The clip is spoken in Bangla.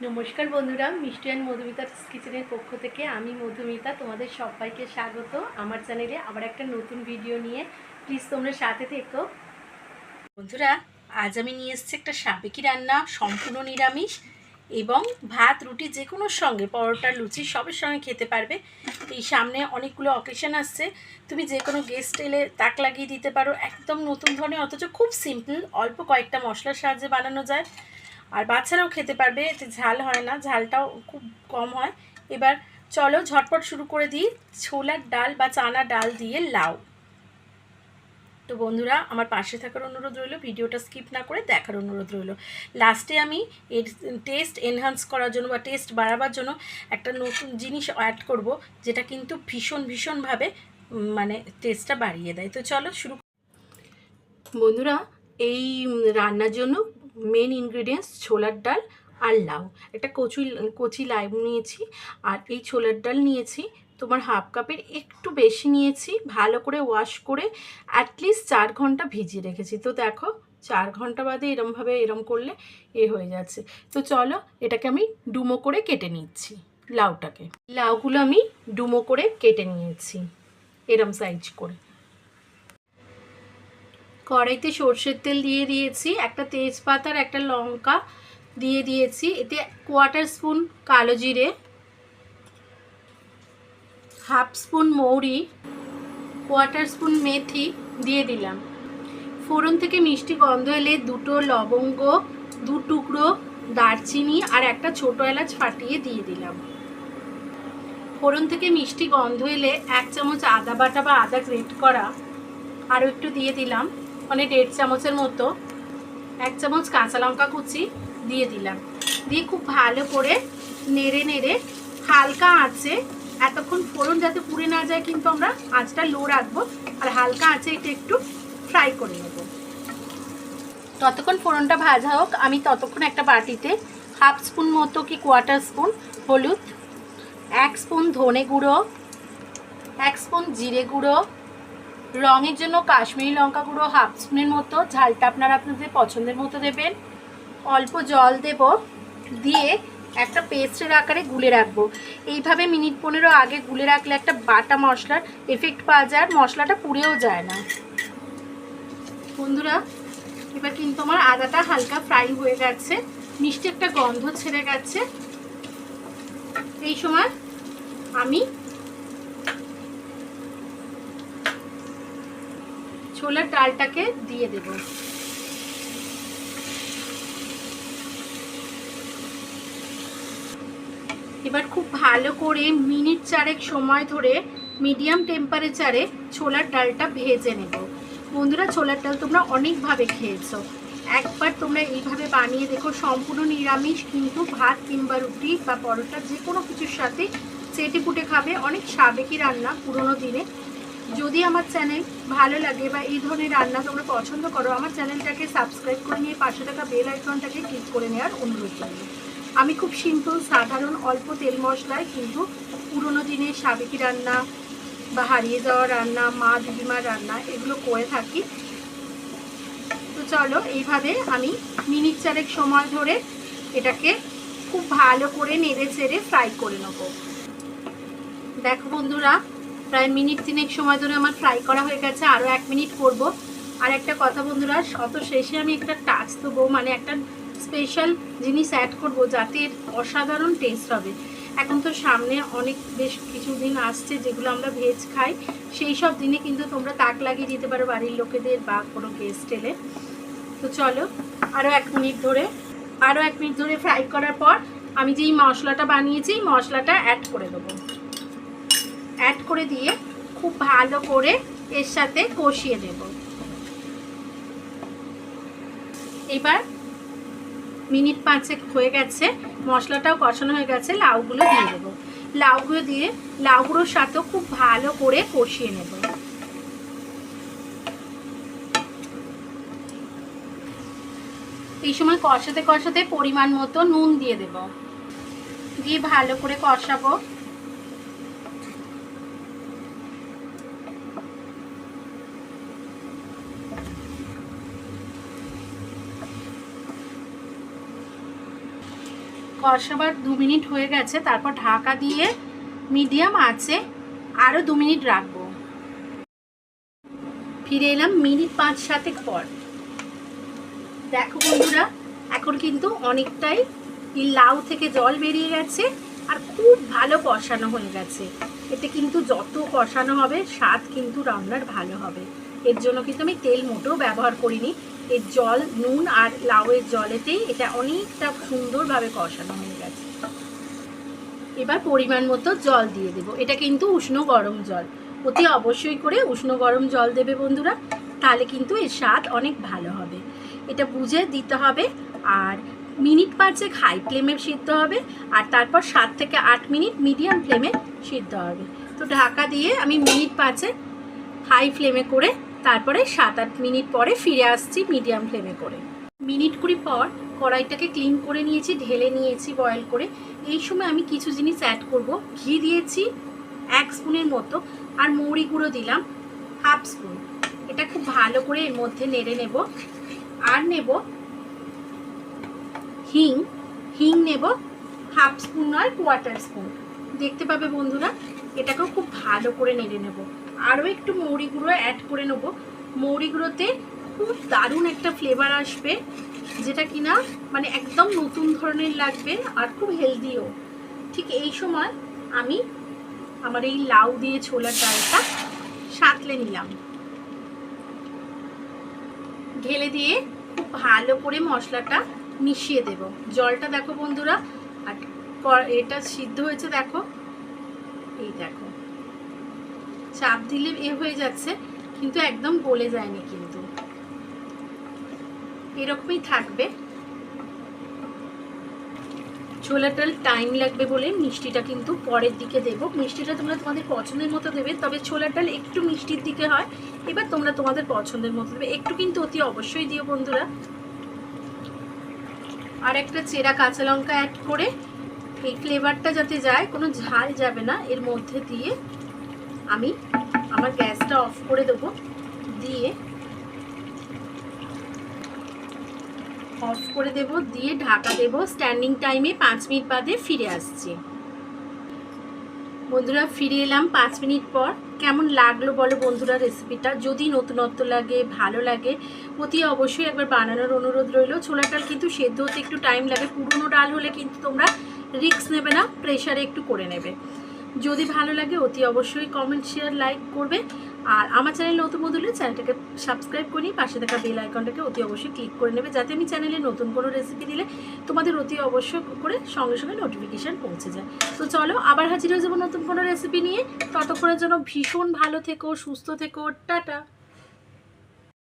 নমস্কার বন্ধুরা, মিষ্টি অ্যান্ড মধুমিতা কিচেনের পক্ষ থেকে আমি মধুমিতা তোমাদের সবাইকে স্বাগত আমার চ্যানেলে আবার একটা নতুন ভিডিও নিয়ে। প্লিজ তোমরা সাথে থেকো। বন্ধুরা, আজ আমি নিয়ে এসেছি একটা সাবেকি রান্না, সম্পূর্ণ নিরামিষ এবং ভাত, রুটি যে কোনো সঙ্গে, পরোটা, লুচি, সবের সঙ্গে খেতে পারবে। এই সামনে অনেকগুলো অকেশন আসছে। তুমি যে কোনো গেস্ট এলে তাক লাগিয়ে দিতে পারো। একদম নতুন ধরনের, অথচ খুব সিম্পল অল্প কয়েকটা মশলার সাহায্যে বানানো যায়। আর বাচ্চারাও খেতে পারবে, এতে ঝাল হয় না, ঝালটাও খুব কম হয়। এবার চলো ঝটপট শুরু করে দিই ছোলার ডাল বা চানা ডাল দিয়ে লাউ। তো বন্ধুরা, আমার পাশে থাকার অনুরোধ রইল, ভিডিওটা স্কিপ না করে দেখার অনুরোধ রইল। লাস্টে আমি এর টেস্ট এনহান্স করার জন্য বা টেস্ট বাড়াবার জন্য একটা নতুন জিনিস অ্যাড করব, যেটা কিন্তু ভীষণ, ভীষণভাবে মানে টেস্টটা বাড়িয়ে দেয়। তো চলো শুরু বন্ধুরা, এই রান্নার জন্য মেন ইনগ্রিডিয়েন্টস ছোলার ডাল আর লাউ। একটা কচু, কচি লাউ নিয়েছি আর এই ছোলার ডাল নিয়েছি, তোমার হাফ কাপের একটু বেশি নিয়েছি, ভালো করে ওয়াশ করে অ্যাটলিস্ট চার ঘণ্টা ভিজিয়ে রেখেছি। তো দেখো, চার ঘণ্টা বাদে এরমভাবে এরম করলে এ হয়ে যাচ্ছে। তো চলো, এটাকে আমি ডুমো করে কেটে নিচ্ছি লাউটাকে। লাউগুলো আমি ডুমো করে কেটে নিয়েছি, এরম সাইজ করে। কড়াইতে সর্ষের তেল দিয়ে দিয়েছি, একটা তেজপাতার একটা লঙ্কা দিয়ে দিয়েছি, এতে কোয়ার্টার স্পুন কালো জিরে হাফ স্পুন মৌরি কোয়ার্টার স্পুন মেথি দিয়ে দিলাম। ফোড়ন থেকে মিষ্টি গন্ধ এলে দুটো লবঙ্গ, দু টুকরো দারচিনি আর একটা ছোটো এলাচ ফাটিয়ে দিয়ে দিলাম। ফোড়ন থেকে মিষ্টি গন্ধ এলে এক চামচ আদা বাটা বা আদা গ্রেট করা, আরও একটু দিয়ে দিলাম। মানে দেড় চামচের মতো, এক চামচ কাঁচা লঙ্কা কুচি দিয়ে দিলাম। দিয়ে খুব ভালো করে নেড়ে নেড়ে হালকা আঁচে, এতক্ষণ ফোড়ন যাতে পুড়ে না যায় কিন্তু আমরা আঁচটা লো রাখব আর হালকা আঁচে এটা একটু ফ্রাই করে নেব। ততক্ষণ ফোড়নটা ভাজা হোক, আমি ততক্ষণ একটা বাটিতে হাফ স্পুন মতো কি কোয়ার্টার স্পুন হলুদ, এক স্পুন ধনে গুঁড়ো, এক স্পুন জিরে গুঁড়ো রঙের জন্য কাশ্মীরি লঙ্কা গুঁড়ো হাফ স্পুনের মতো। ঝালটা আপনারা আপনাদের পছন্দের মতো দেবেন। অল্প জল দেব। দিয়ে একটা পেস্টের আকারে গুলে রাখব। এইভাবে মিনিট পনেরো আগে গুলে রাখলে একটা বাটা মশলার এফেক্ট পাওয়া যায় আর মশলাটা পুড়েও যায় না। বন্ধুরা, এবার কিন্তু আমার আদাটা হালকা ফ্রাই হয়ে গেছে। মিষ্টি একটা গন্ধ ছেড়ে গেছে। এই সময় আমি ছোলার ডালটাকে দিয়ে দেব। এবার খুব ভালো করে মিনিট চারেক সময় ধরে মিডিয়াম টেম্পারেচারে ছোলার ডালটা ভেজে নেব। বন্ধুরা, ছোলার ডাল তোমরা অনেকভাবে খেয়েছো। একবার তোমরা এইভাবে বানিয়ে দেখো, সম্পূর্ণ নিরামিষ, কিন্তু ভাত কিংবা রুটি বা পরোটা যে কোনো কিছুর সাথে চেটে খাবে। অনেক সাবেকি রান্না পুরোনো দিনে যদি আমার চ্যানেল ভালো লাগে বা এই ধরনের রান্না তোমরা পছন্দ করো, আমার চ্যানেলটাকে সাবস্ক্রাইব করে নিয়ে পাশে থাকা বেল আইকনটাকে ক্লিক করে নেওয়ার অনুরোধ জানাই। আমি খুব সিম্পল সাধারণ, অল্প তেল মশলায় কিন্তু পুরোনো দিনের সাবেকি রান্না বা হারিয়ে যাওয়া রান্না, মা দিদিমার রান্না এগুলো করে থাকি। তো চলো, এইভাবে আমি মিনিট চারেক সময় ধরে এটাকে খুব ভালো করে নেড়ে চেড়ে ফ্রাই করে নেব। দেখো বন্ধুরা প্রায় মিনিট তিনেক সময় ধরে আমার ফ্রাই করা হয়ে গেছে আরও এক মিনিট করব। আর একটা কথা বন্ধুরা, অত শেষে আমি একটা টাচ দেবো মানে একটা স্পেশাল জিনিস অ্যাড করব যাতে অসাধারণ টেস্ট হবে। এখন তো সামনে অনেক বেশ কিছু দিন আসছে যেগুলো আমরা ভেজ খাই, সেই সব দিনে কিন্তু তোমরা তাক লাগিয়ে দিতে পারো বাড়ির লোকেদের বা কোনো গেস্ট এলে। তো চলো আরও এক মিনিট ধরে আরও এক মিনিট ধরে ফ্রাই করার পর আমি যেই মশলাটা বানিয়েছি, মশলাটা অ্যাড করে দেবো। অ্যাড করে দিয়ে খুব ভালো করে এর সাথে কষিয়ে দেব এবার মিনিট পাঁচেক হয়ে গেছে, মশলাটাও কষানো হয়ে গেছে, লাউগুলো দিয়ে দেবো। লাউগুলো দিয়ে, লাউগুলোর সাথেও খুব ভালো করে কষিয়ে নেব। এই সময় কষাতে কষাতে পরিমাণ মতো নুন দিয়ে দেব। দিয়ে ভালো করে কষাবো। কষাবার দু মিনিট হয়ে গেছে, তারপর ঢাকা দিয়ে মিডিয়াম আছে আরও দু মিনিট রাখব। ফিরে এলাম মিনিট পাঁচ সাতেক পর। দেখো বন্ধুরা, এখন কিন্তু অনেকটাই লাউ থেকে জল বেরিয়ে গেছে, আর খুব ভালো কষানো হয়ে গেছে। এতে কিন্তু যত কষানো হবে, স্বাদ কিন্তু রান্নার ভালো হবে। এর জন্য কিন্তু আমি তেল মোটেও ব্যবহার করিনি। এর জল, নুন আর লাউয়ের জলেতেই এটা অনেকটা সুন্দরভাবে কষানো হয়ে গেছে। এবার পরিমাণ মতো জল দিয়ে দেব। এটা কিন্তু উষ্ণ গরম জল। অতি অবশ্যই করে উষ্ণ গরম জল দেবে বন্ধুরা, তাহলে কিন্তু এর স্বাদ অনেক ভালো হবে। এটা বুঝে দিতে হবে আর মিনিট পাঁচেক হাই ফ্লেমে সিদ্ধ হবে আর তারপর সাত থেকে আট মিনিট মিডিয়াম ফ্লেমে সিদ্ধ হবে। তো ঢাকা দিয়ে আমি মিনিট পাঁচে হাই ফ্লেমে করে তারপরে সাত আট মিনিট পরে ফিরে আসছি মিডিয়াম ফ্লেমে করে। মিনিট কুড়ি পর কড়াইটাকে ক্লিন করে নিয়েছি, ঢেলে নিয়েছি বয়েল করে। এই সময় আমি কিছু জিনিস অ্যাড করব। ঘি দিয়েছি এক স্পুনের মতো আর মৌরি গুঁড়ো দিলাম হাফ স্পুন। এটা খুব ভালো করে এর মধ্যে নেড়ে নেব। আর নেব হিং। হিং নেব হাফ স্পুন নয় কোয়ার্টার স্পুন। দেখতে পাবে বন্ধুরা, এটাকেও খুব ভালো করে নেড়ে নেব। আরও একটু মৌরি গুঁড়ো অ্যাড করে নেব। মৌরি গুঁড়োতে খুব দারুণ একটা ফ্লেভার আসবে, যেটা কিনা মানে একদম নতুন ধরনের লাগবে আর খুব হেলদিও ঠিক এই সময় আমি আমার এই লাউ দিয়ে ছোলার ডালটা সাঁতলে নিলাম। ঢেলে দিয়ে খুব ভালো করে মশলাটা মিশিয়ে দেব। জলটা দেখো বন্ধুরা, আর এটা সিদ্ধ হয়েছে দেখো। এই দেখো। চাপ দিলে এ হয়ে যাচ্ছে, কিন্তু একদম গলে যায়নি কিন্তু। এরকমই থাকবে। ছোলাটাল টাইম লাগবে বলে মিষ্টিটা কিন্তু পরের দিকে দেবো। মিষ্টিটা তোমরা তোমাদের পছন্দের মতো দেবে, তবে ছোলার ডাল একটু মিষ্টির দিকে হয়। এবার তোমরা তোমাদের পছন্দের মতো দেবে। একটু কিন্তু অতি অবশ্যই দিও বন্ধুরা। আর একটা চেরা কাঁচা লঙ্কা অ্যাড করে এই ফ্লেভারটা যাতে যায়, কোনো ঝাল যাবে না, এর মধ্যে দিয়ে আমি আমার গ্যাসটা অফ করে দেবো। দিয়ে অফ করে দেব, দিয়ে ঢাকা দেব। স্ট্যান্ডিং টাইমে পাঁচ মিনিট বাদে ফিরে আসছি। বন্ধুরা, ফিরে এলাম পাঁচ মিনিট পর। কেমন লাগল বলো বন্ধুরা রেসিপিটা যদি নতুনত্ব লাগে, ভালো লাগে, অতি অবশ্যই একবার বানানোর অনুরোধ রইল। ছোলা ডাল কিন্তু সেদ্ধ হতে একটু টাইম লাগে। পুরনো ডাল হলে কিন্তু তোমরা রিস্ক নেবে না প্রেশারে একটু করে নেবে। যদি ভালো লাগে অতি অবশ্যই কমেন্ট শেয়ার লাইক করবে। আর আমার চ্যানেল নতুন বদলে চ্যানেলটাকে সাবস্ক্রাইব করি পাশে থাকা বেল আইকনটাকে অতি অবশ্যই ক্লিক করে নেবে, যাতে আমি চ্যানেলে নতুন কোনো রেসিপি দিলে তোমাদের অতি অবশ্যই করে সঙ্গে সঙ্গে নোটিফিকেশান পৌঁছে যায়। তো চলো, আবার হাজির হয়ে যাব নতুন কোনো রেসিপি নিয়ে। ততক্ষণের জন্য ভীষণ ভালো থেকো, সুস্থ থেকো, টাটা।